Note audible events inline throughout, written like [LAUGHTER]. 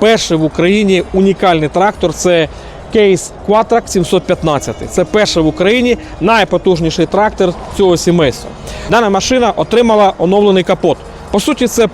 перший в Україні унікальний трактор. Це кейс Quatrac 715. Це перший в Україні найпотужніший трактор цього сімейства. Дана машина отримала оновлений капот. По суті, це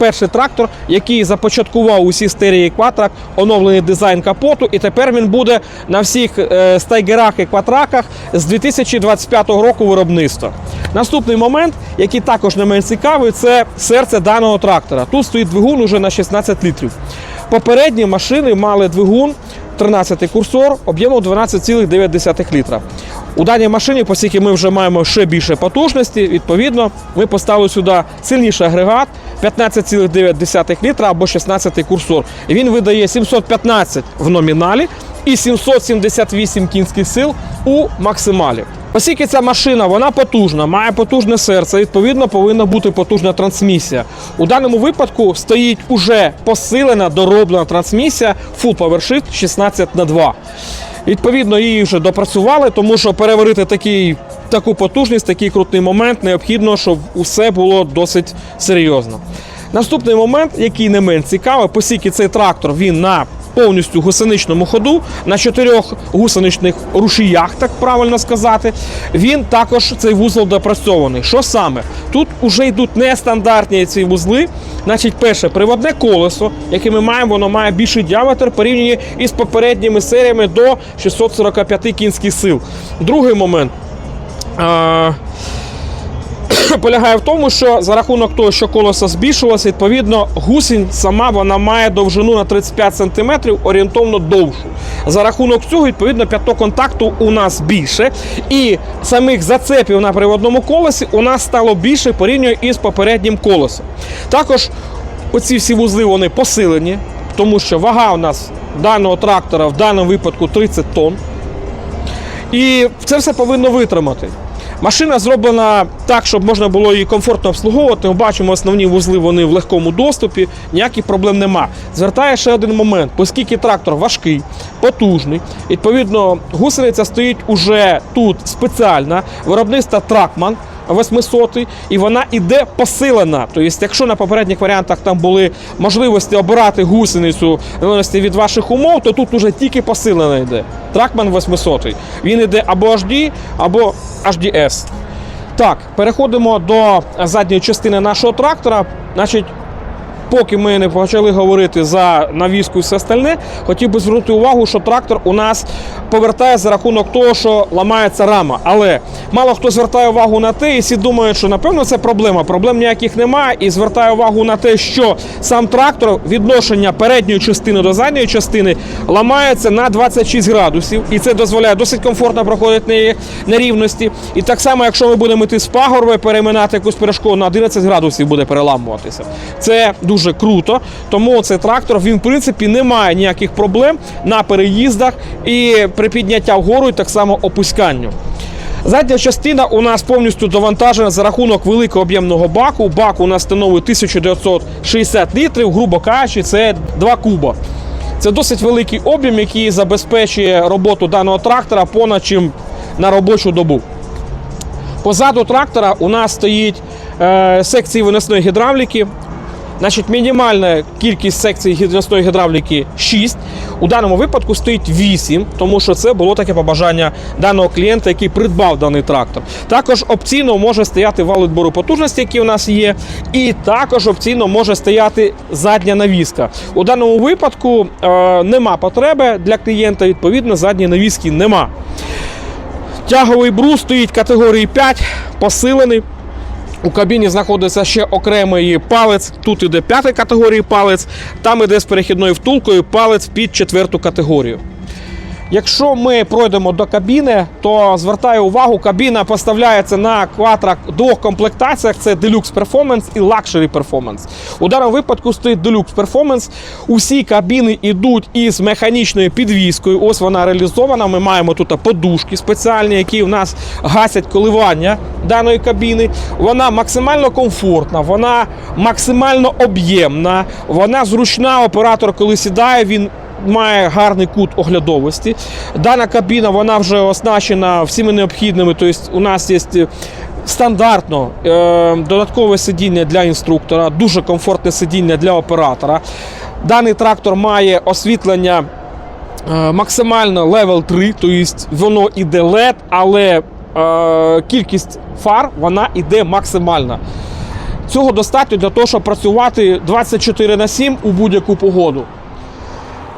перший трактор, який започаткував усі серії Quatrac, оновлений дизайн капоту, і тепер він буде на всіх е, стайгерах і кватраках з 2025 року виробництва. Наступний момент, який також не менш цікавий, це серце даного трактора. Тут стоїть двигун уже на 16 літрів. Попередні машини мали двигун 13 курсор об'ємом 12,9 літра. У даній машині, оскільки ми вже маємо ще більше потужності, відповідно, ми поставили сюди сильніший агрегат 15,9 літра або 16 курсор. І він видає 715 в номіналі і 778 кінських сил у максималі. Оскільки ця машина вона потужна, має потужне серце, відповідно повинна бути потужна трансмісія. У даному випадку стоїть уже посилена дороблена трансмісія Full Power Shift 16 на 2 Відповідно, її вже допрацювали, тому що переварити такий, таку потужність, такий крутий момент необхідно, щоб усе було досить серйозно. Наступний момент, який не менш цікавий, оскільки цей трактор він на повністю гусеничному ходу, на чотирьох гусеничних рушіях, так правильно сказати, він також цей вузол допрацьований. Що саме? Тут вже йдуть нестандартні ці вузли. Значить, перше, приводне колесо, яке ми маємо, воно має більший діаметр порівняно із попередніми серіями до 645 кінських сил. Другий момент. А, [COUGHS] полягає в тому, що за рахунок того, що колесо збільшилося, відповідно, гусінь сама вона має довжину на 35 см, орієнтовно довшу. За рахунок цього, відповідно, п'ято контакту у нас більше. І самих зацепів на приводному колесі у нас стало більше порівняно із попереднім колесом. Також оці всі вузли вони посилені, тому що вага у нас даного трактора в даному випадку 30 тонн. І це все повинно витримати. Машина зроблена так, щоб можна було її комфортно обслуговувати. Ми бачимо, основні вузли вони в легкому доступі, ніяких проблем нема. Звертає ще один момент, оскільки трактор важкий, потужний. Відповідно, гусениця стоїть уже тут спеціальна, виробництво Тракман. 800 і вона іде посилена. Тобто, якщо на попередніх варіантах там були можливості обирати гусеницю від ваших умов, то тут уже тільки посилена йде. Тракман 800. Він іде або HD, або HDS. Так, переходимо до задньої частини нашого трактора. Значить, поки ми не почали говорити за навіску і все остальне, хотів би звернути увагу, що трактор у нас повертає за рахунок того, що ламається рама. Але мало хто звертає увагу на те, і всі думають, що напевно це проблема. Проблем ніяких немає. І звертає увагу на те, що сам трактор відношення передньої частини до задньої частини ламається на 26 градусів, і це дозволяє досить комфортно проходити на рівності. І так само, якщо ми будемо йти з пагорби, переминати якусь перешкоду на 11 градусів буде переламуватися. Це дуже круто. Тому цей трактор він в принципі не має ніяких проблем на переїздах і при підняття вгору, і так само опусканню. Задня частина у нас повністю довантажена за рахунок великого об'ємного баку. Бак у нас становить 1960 літрів, грубо кажучи, це 2 куба. Це досить великий об'єм, який забезпечує роботу даного трактора понад чим на робочу добу. Позаду трактора у нас стоїть е, секції виносної гідравліки. Значить, мінімальна кількість секцій виносної гідравліки 6. У даному випадку стоїть 8, тому що це було таке побажання даного клієнта, який придбав даний трактор. Також опційно може стояти вал відбору потужності, який у нас є, і також опційно може стояти задня навіска. У даному випадку е, нема потреби для клієнта, відповідно, задньої навіски нема. Тяговий брус стоїть категорії 5, посилений. У кабіні знаходиться ще окремий палець. Тут іде п'ятої категорії палець, там іде з перехідною втулкою палець під четверту категорію. Якщо ми пройдемо до кабіни, то звертаю увагу, кабіна поставляється на квадрак двох комплектаціях: це Deluxe Performance і Luxury Performance. У даному випадку стоїть Deluxe Performance. Усі кабіни йдуть із механічною підвіскою. Ось вона реалізована. Ми маємо тут подушки спеціальні, які в нас гасять коливання даної кабіни. Вона максимально комфортна, вона максимально об'ємна, вона зручна. Оператор, коли сідає, він має гарний кут оглядовості. Дана кабіна вона вже оснащена всіми необхідними. Тобто у нас є стандартно е, додаткове сидіння для інструктора, дуже комфортне сидіння для оператора. Даний трактор має освітлення е, максимально level 3, тобто воно іде LED, але е, кількість фар вона іде максимальна. Цього достатньо для того, щоб працювати 24 на 7 у будь-яку погоду.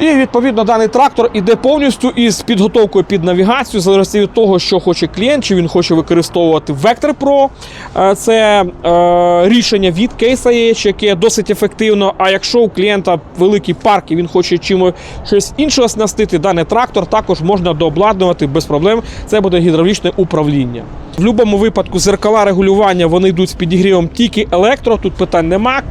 І відповідно даний трактор іде повністю із підготовкою під навігацію, в залежності від того, що хоче клієнт, чи він хоче використовувати Vector Pro. Е, Це е, рішення від IH, яке досить ефективно. А якщо у клієнта великий парк і він хоче чимось щось інше оснастити, даний трактор також можна дообладнувати без проблем. Це буде гідравлічне управління. В будь-якому випадку зеркала регулювання вони йдуть з підігрівом тільки електро, тут питань нема.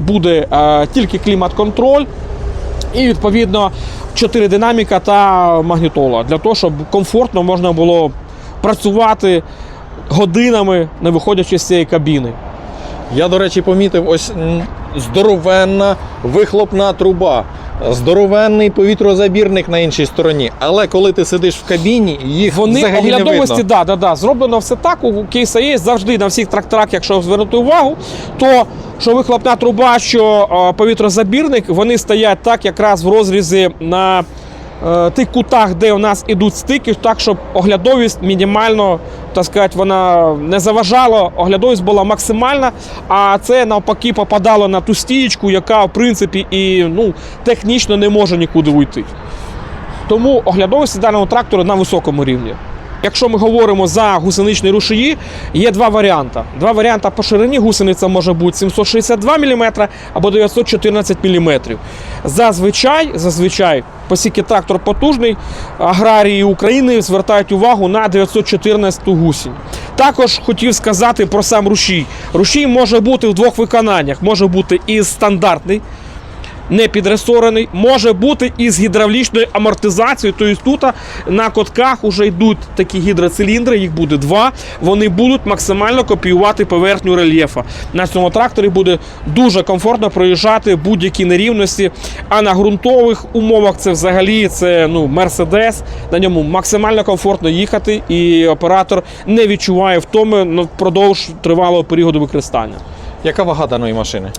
Буде е, тільки клімат-контроль. І відповідно 4 динаміка та магнітола для того, щоб комфортно можна було працювати годинами, не виходячи з цієї кабіни. Я, до речі, помітив ось здоровенна вихлопна труба, здоровенний повітрозабірник на іншій стороні. Але коли ти сидиш в кабіні, їх Вони взагалі не оглядовості, видно. да, да, да, зроблено все так. У кейса є завжди на всіх тракторах, якщо звернути увагу, то що вихлопна труба, що е, повітрозабірник, вони стоять так якраз в розрізі на е, тих кутах, де у нас ідуть стики, так, щоб оглядовість мінімально, так сказати, вона не заважала, оглядовість була максимальна, а це навпаки попадало на ту стієчку, яка в принципі і ну, технічно не може нікуди уйти. Тому оглядовість даного трактору на високому рівні. Якщо ми говоримо за гусеничні рушії, є два варіанти. Два варіанти по ширині гусениця може бути 762 мм або 914 мм. Зазвичай, зазвичай, оскільки трактор потужний, аграрії України звертають увагу на 914 гусінь. Також хотів сказати про сам рушій. Рушій може бути в двох виконаннях. Може бути і стандартний, не підресорений, може бути із гідравлічною амортизацією. Тобто тут на котках вже йдуть такі гідроциліндри, їх буде два. Вони будуть максимально копіювати поверхню рельєфа. На цьому тракторі буде дуже комфортно проїжджати будь-які нерівності. А на ґрунтових умовах це взагалі це ну, Мерседес. На ньому максимально комфортно їхати, і оператор не відчуває втоми впродовж тривалого періоду використання. Яка вага даної машини?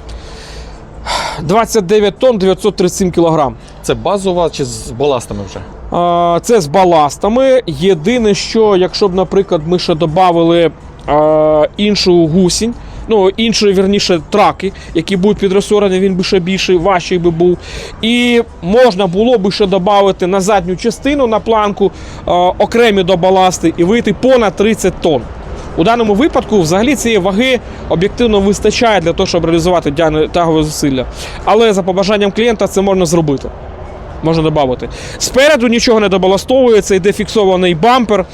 29 тонн 937 кілограм. Це базова чи з баластами вже? А, Це з баластами. Єдине, що якщо б, наприклад, ми ще додали іншу гусінь, ну інші, вірніше, траки, які будуть підресорені, він би ще більший, важчий би був. І можна було би ще додати на задню частину на планку а, окремі до баласти і вийти понад 30 тонн. У даному випадку взагалі цієї ваги об'єктивно вистачає для того, щоб реалізувати тягове зусилля. Але за побажанням клієнта це можна зробити. Можна додати. Спереду нічого не добаластовується, йде фіксований бампер.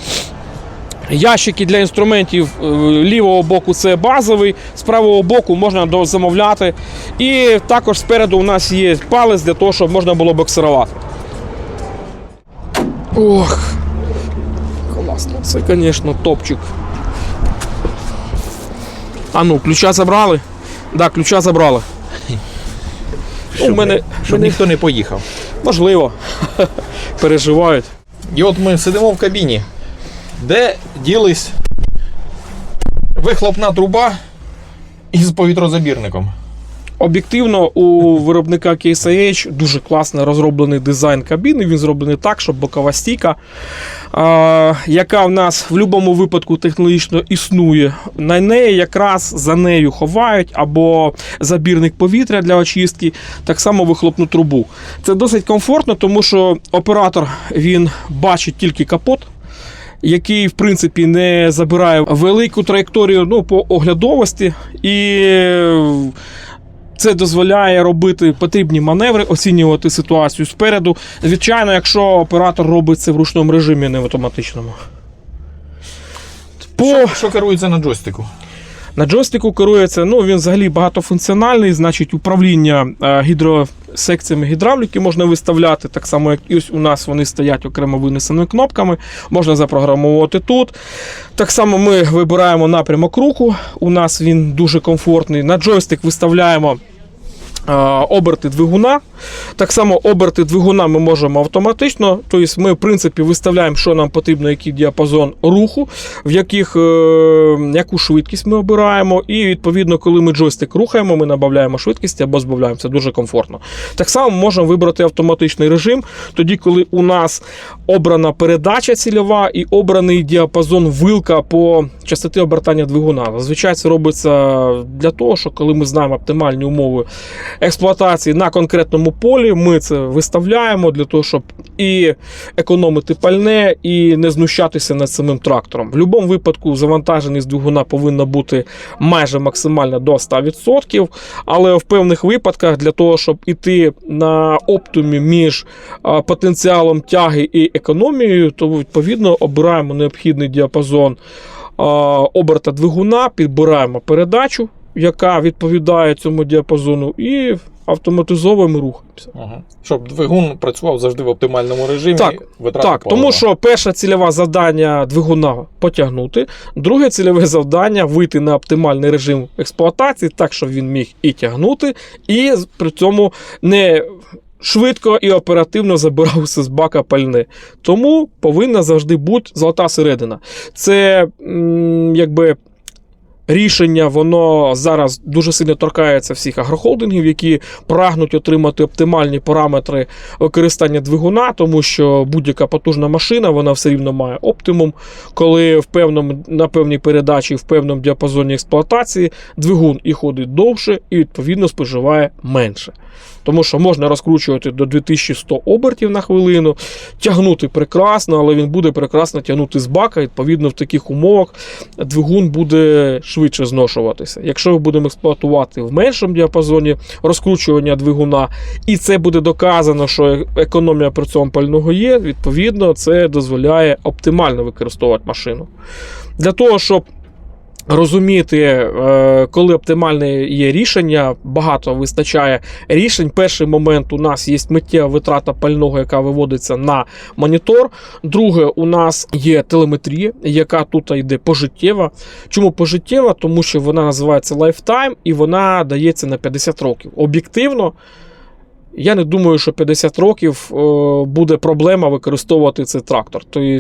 Ящики для інструментів е, лівого боку це базовий, з правого боку можна замовляти. І також спереду у нас є палець для того, щоб можна було боксирувати. Ох, класно, це, звісно, топчик. А ну, ключа забрали? Так, да, ключа забрали. [LAUGHS] Щоб, у мене, щоб мене ніхто не поїхав. можливо. [LAUGHS] Переживають. І от ми сидимо в кабіні, де ділись вихлопна труба із повітрозабірником. Об'єктивно, у виробника Case дуже класно розроблений дизайн кабіни. Він зроблений так, щоб бокова стійка, яка в нас в будь-якому випадку технологічно існує. На неї якраз за нею ховають або забірник повітря для очистки, так само вихлопну трубу. Це досить комфортно, тому що оператор він бачить тільки капот. Який, в принципі, не забирає велику траєкторію ну, по оглядовості, і це дозволяє робити потрібні маневри, оцінювати ситуацію спереду. Звичайно, якщо оператор робить це в ручному режимі, не в автоматичному. По... Що, що керується на джойстику? На джойстику керується, ну він взагалі багатофункціональний, значить управління е, гідросекціями гідравліки можна виставляти, так само, як і ось у нас вони стоять окремо винесеними кнопками, можна запрограмувати тут. Так само ми вибираємо напрямок руху, у нас він дуже комфортний. На джойстик виставляємо. е, Оберти двигуна, Так само оберти двигуна ми можемо автоматично. Тобто ми, в принципі, виставляємо, що нам потрібно, який діапазон руху, в яких, е, яку швидкість ми обираємо. І відповідно, коли ми джойстик рухаємо, ми набавляємо швидкість або збавляємо. Це дуже комфортно. Так само можемо вибрати автоматичний режим, тоді, коли у нас обрана передача цільова і обраний діапазон вилка по частоті обертання двигуна. Зазвичай це робиться для того, що коли ми знаємо оптимальні умови експлуатації на конкретному полі, ми це виставляємо для того, щоб і економити пальне, і не знущатися над самим трактором. В будь-якому випадку завантаженість двигуна повинна бути майже максимальна до 100%, але в певних випадках для того, щоб іти на оптимі між потенціалом тяги і економією, то відповідно обираємо необхідний діапазон оберта двигуна, підбираємо передачу, яка відповідає цьому діапазону, і автоматизовуємо рухаємося. Ага. Щоб двигун працював завжди в оптимальному режимі. Так, Так, тому що перше цільове завдання двигуна потягнути, друге цільове завдання вийти на оптимальний режим експлуатації, так щоб він міг і тягнути, і при цьому не швидко і оперативно забирався з бака пальне. Тому повинна завжди бути золота середина. Це якби. Рішення воно зараз дуже сильно торкається всіх агрохолдингів, які прагнуть отримати оптимальні параметри використання двигуна, тому що будь-яка потужна машина вона все рівно має оптимум, коли в певному на певній передачі, в певному діапазоні експлуатації двигун і ходить довше, і відповідно споживає менше. Тому що можна розкручувати до 2100 обертів на хвилину, тягнути прекрасно, але він буде прекрасно тягнути з бака. Відповідно, в таких умовах двигун буде швидше зношуватися. Якщо ми будемо експлуатувати в меншому діапазоні розкручування двигуна, і це буде доказано, що економія при цьому пального є, відповідно, це дозволяє оптимально використовувати машину. Для того, щоб Розуміти, е, коли оптимальне є рішення, багато вистачає рішень. Перший момент у нас є миттєва витрата пального, яка виводиться на монітор. Друге, у нас є телеметрія, яка тут йде пожиттєва. Чому пожиттєва? Тому що вона називається Lifetime і вона дається на 50 років. Об'єктивно, я не думаю, що 50 років е, буде проблема використовувати цей трактор. Тобто,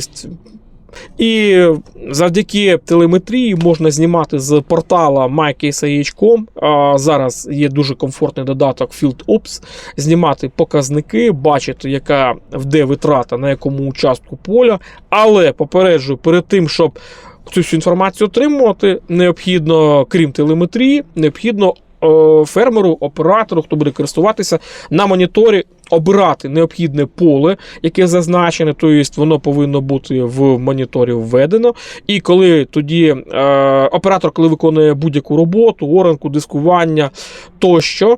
і завдяки телеметрії можна знімати з портала mycase.com. А Зараз є дуже комфортний додаток FieldOps, знімати показники, бачити, яка де витрата на якому участку поля. Але попереджую, перед тим, щоб цю всю інформацію отримувати, необхідно, крім телеметрії, необхідно е, фермеру, оператору, хто буде користуватися на моніторі. Обирати необхідне поле, яке зазначене, тобто воно повинно бути в моніторі введено. І коли тоді е, оператор, коли виконує будь-яку роботу, оранку, дискування тощо,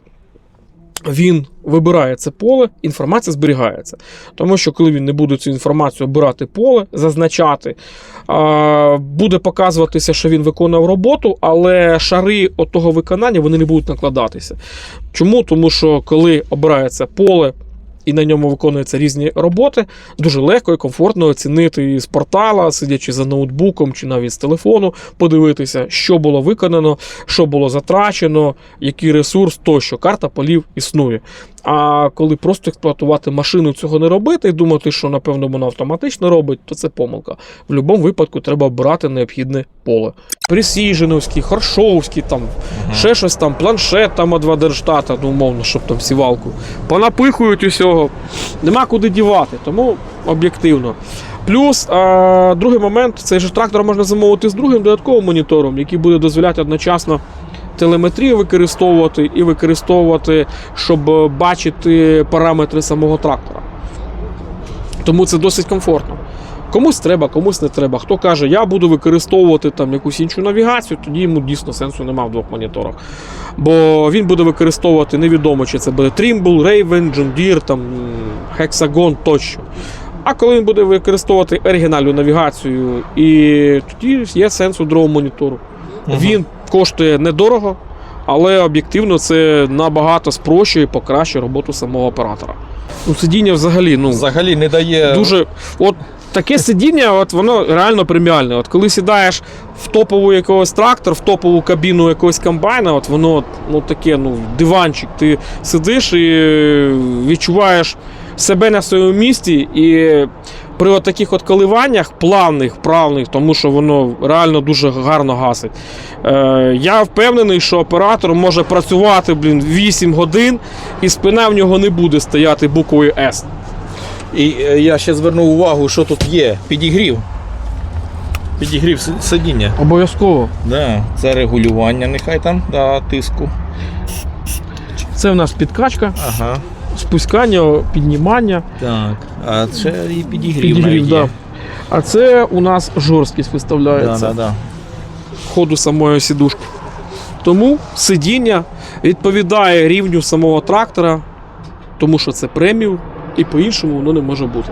він вибирає це поле, інформація зберігається. Тому що коли він не буде цю інформацію обирати поле, зазначати, буде показуватися, що він виконав роботу, але шари того виконання вони не будуть накладатися. Чому? Тому що коли обирається поле. І на ньому виконуються різні роботи. Дуже легко і комфортно оцінити з портала, сидячи за ноутбуком чи навіть з телефону, подивитися, що було виконано, що було затрачено, який ресурс тощо. Карта полів існує. А коли просто експлуатувати машину, цього не робити і думати, що напевно вона автоматично робить, то це помилка. В будь-якому випадку треба обирати необхідне поле. Присіженовський, Харшовський, там ще щось там, планшет там від Вадерштата, ну умовно, щоб там сівалку. Понапихують усього. Нема куди дівати, тому об'єктивно. Плюс а, другий момент, цей же трактор можна замовити з другим додатковим монітором, який буде дозволяти одночасно телеметрію використовувати і використовувати, щоб е, бачити параметри самого трактора. Тому це досить комфортно. Комусь треба, комусь не треба. Хто каже, я буду використовувати там якусь іншу навігацію, тоді йому дійсно сенсу немає в двох моніторах. Бо він буде використовувати невідомо, чи це буде Trimble, Raven, John Deere, там, Hexagon тощо. А коли він буде використовувати оригінальну навігацію, і тоді є сенс у другому монітору. Мгм. Він коштує недорого, але об'єктивно це набагато спрощує і покращує роботу самого оператора. Ну, сидіння взагалі, ну, Взагалі не дає. дуже. От таке сидіння, от воно реально преміальне. От коли сідаєш в топову якогось трактор, в топову кабіну якогось комбайна, от воно ну, таке, ну, диванчик. Ти сидиш і відчуваєш себе на своєму місці. І при от таких от коливаннях плавних, правних, тому що воно реально дуже гарно гасить. Е, я впевнений, що оператор може працювати блін, 8 годин, і спина в нього не буде стояти буквою С. І е, я ще звернув увагу, що тут є. Підігрів. Підігрів си- сидіння. Обов'язково. Да, це регулювання, нехай там, да, тиску. Це в нас підкачка, Ага. Спускання, піднімання, Так. А це і підігрів. підігрів. Да. А це у нас жорсткість Да, виставляється да, да. ходу самої сідушки. Тому сидіння відповідає рівню самого трактора, тому що це преміум, і по-іншому воно не може бути.